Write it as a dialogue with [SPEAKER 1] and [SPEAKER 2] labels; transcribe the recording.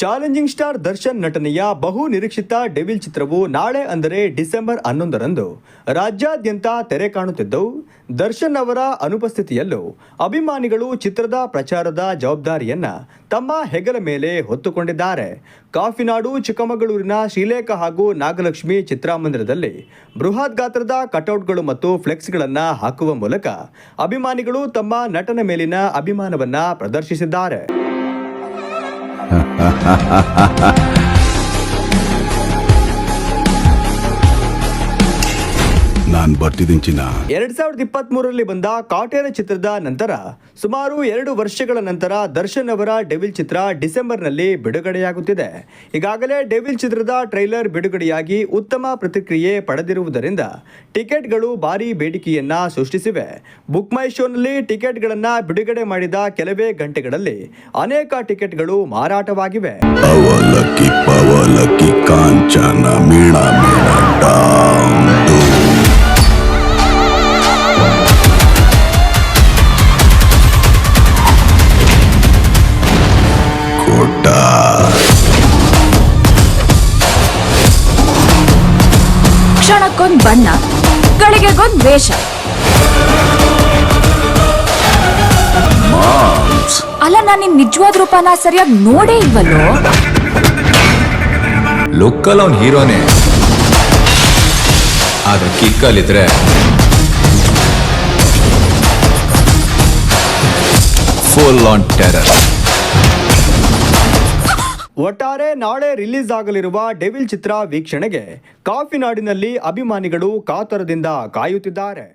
[SPEAKER 1] Challenging star Darshan ನಟನೆಯ ಬಹು ನಿರೀಕ್ಷಿತ ಡೆವಿಲ್ ಚಿತ್ರವು ನಾಳೆ ಅಂದರೆ ಡಿಸೆಂಬರ್ ಹನ್ನೊಂದರಂದು ರಾಜ್ಯಾದ್ಯಂತ ತೆರೆ ಕಾಣುತ್ತಿದ್ದು, ದರ್ಶನ್ ಅವರ ಅನುಪಸ್ಥಿತಿಯಲ್ಲೂ ಅಭಿಮಾನಿಗಳು ಚಿತ್ರದ ಪ್ರಚಾರದ ಜವಾಬ್ದಾರಿಯನ್ನ ತಮ್ಮ ಹೆಗಲ ಮೇಲೆ ಹೊತ್ತುಕೊಂಡಿದ್ದಾರೆ. ಕಾಫಿನಾಡು, ಚಿಕ್ಕಮಗಳೂರಿನ ಶ್ರೀಲೇಖ ಹಾಗೂ ನಾಗಲಕ್ಷ್ಮಿ ಚಿತ್ರಮಂದಿರದಲ್ಲಿ ಬೃಹತ್ ಗಾತ್ರದ ಕಟೌಟ್ಗಳು ಮತ್ತು ಫ್ಲೆಕ್ಸ್ಗಳನ್ನು ಹಾಕುವ ಮೂಲಕ ಅಭಿಮಾನಿಗಳು ತಮ್ಮ ನಟನ ಮೇಲಿನ ಅಭಿಮಾನವನ್ನು ಪ್ರದರ್ಶಿಸಿದ್ದಾರೆ.
[SPEAKER 2] 哈哈哈哈哈哈 ನಾನ್ ಬರ್ತಿದ್ದೀನಿ ಚಿನ್ನ
[SPEAKER 1] ಎರಡ್ ಸಾವಿರದ ಇಪ್ಪತ್ತ್ ಮೂರರಲ್ಲಿ ಬಂದ ಕಾಟೇರ ಚಿತ್ರದ ನಂತರ ಸುಮಾರು ಎರಡು ವರ್ಷಗಳ ನಂತರ ದರ್ಶನ್ ಅವರ ಡೆವಿಲ್ ಚಿತ್ರ ಡಿಸೆಂಬರ್ನಲ್ಲಿ ಬಿಡುಗಡೆಯಾಗುತ್ತಿದೆ. ಈಗಾಗಲೇ ಡೆವಿಲ್ ಚಿತ್ರದ ಟ್ರೈಲರ್ ಬಿಡುಗಡೆಯಾಗಿ ಉತ್ತಮ ಪ್ರತಿಕ್ರಿಯೆ ಪಡೆದಿರುವುದರಿಂದ ಟಿಕೆಟ್ಗಳು ಭಾರಿ ಬೇಡಿಕೆಯನ್ನ ಸೃಷ್ಟಿಸಿವೆ. ಬುಕ್ ಮೈ ಶೋನಲ್ಲಿ ಟಿಕೆಟ್ಗಳನ್ನ ಬಿಡುಗಡೆ ಮಾಡಿದ ಕೆಲವೇ ಗಂಟೆಗಳಲ್ಲಿ ಅನೇಕ ಟಿಕೆಟ್ಗಳು ಮಾರಾಟವಾಗಿವೆ.
[SPEAKER 2] ಅವಲಕ್ಕಿ ಪವಲಕ್ಕಿ ಕಾಂಚನ ಮೀಣ ಮೀಣ.
[SPEAKER 3] ಕ್ಷಣಕ್ಕೊಂದ್ ಬಣ್ಣ, ಗಳಿಗೆಗೊಂದ್ ವೇಷ. ಅಲ್ಲ, ನಾನು ನಿನ್ ನಿಜವಾದ ರೂಪನ ಸರಿಯಾಗಿ ನೋಡೇ ಇಲ್ವಲ್ಲೋ?
[SPEAKER 4] ಲುಕ್ಕಲ್ಲಿ ಅವ್ನ್ ಹೀರೋನೇ. ಆದ್ರೆ ಕಿಕ್ಕಲ್ಲಿದ್ರೆ ಫುಲ್ ಆನ್ ಟೆರರ್
[SPEAKER 1] ಒಟ್ಟಾರೆ ನಾಳೆ ರಿಲೀಸ್ ಆಗಲಿರುವ ಡೆವಿಲ್ ಚಿತ್ರ ವೀಕ್ಷಣೆಗೆ ಕಾಫಿನಾಡಿನಲ್ಲಿ ಅಭಿಮಾನಿಗಳು ಕಾತರದಿಂದ ಕಾಯುತ್ತಿದ್ದಾರೆ.